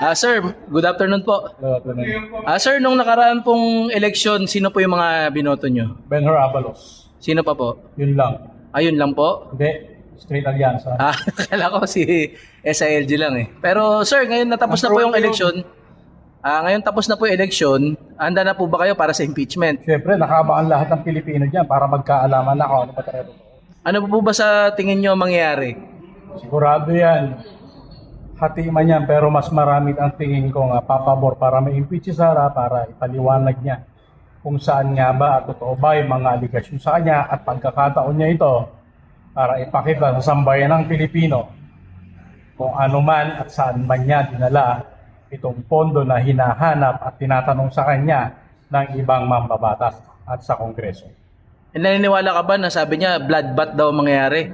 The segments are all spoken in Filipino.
Ah, sir, good afternoon po. Ah, sir, nung nakaraan pong eleksyon, sino po yung mga binoto nyo? Benhur Abalos. Sino pa po? Yun lang. Ayun lang po. Hindi. Straight Allianza. Ah, akala ko si SILG lang eh. Pero sir, ngayon natapos na po yung eleksyon. Ah, ngayon tapos na po yung eleksyon. Handa na po ba kayo para sa impeachment? Siyempre, nakabaan lahat ng Pilipino dyan para magkaalaman na kung ano talaga. Ano po ba sa tingin nyo mangyayari? Sigurado yan. Hati man yan, pero mas marami ang tingin ko nga papabor para ma-impeach si Sara para ipaliwanag niya kung saan nga ba at totoo ba yung mga aligasyon sa kanya at pagkakataon niya ito para ipakita sa sambayan ng Pilipino kung ano man at saan man niya dinala itong pondo na hinahanap at tinatanong sa kanya ng ibang mambabatas at sa Kongreso. Eh, naniniwala ka ba na sabi niya bloodbath daw ang mangyayari?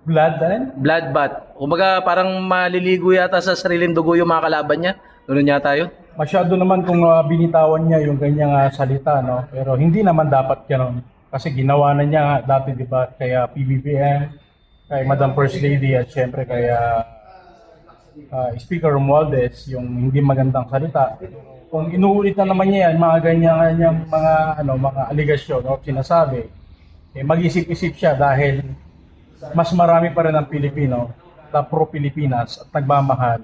Blood, ano? Bloodbath. Kumbaga parang maliligo yata sa sariling dugo yung mga kalaban niya. Ganun yata yun. Masyado naman kung uh, binitawan niya yung ganyang uh, salita, no? Pero hindi naman dapat gano'n. Kasi ginawa na niya nga dati, di ba, kaya PBBM, kay Madam First Lady, at syempre kaya uh, Speaker Romualdez, yung hindi magandang salita. Kung inuulit na naman niya yan, mga ganyan-ganyang mga, ano, mga aligasyon o sinasabi, eh, mag-isip-isip siya dahil mas marami pa rin ang Pilipino na pro-Pilipinas at nagmamahal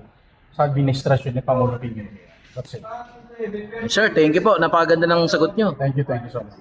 sa administrasyon ni Pangulo Pilipinas. That's it. Sir, thank you po. Napakaganda ng sagot nyo. Thank you, thank you so much.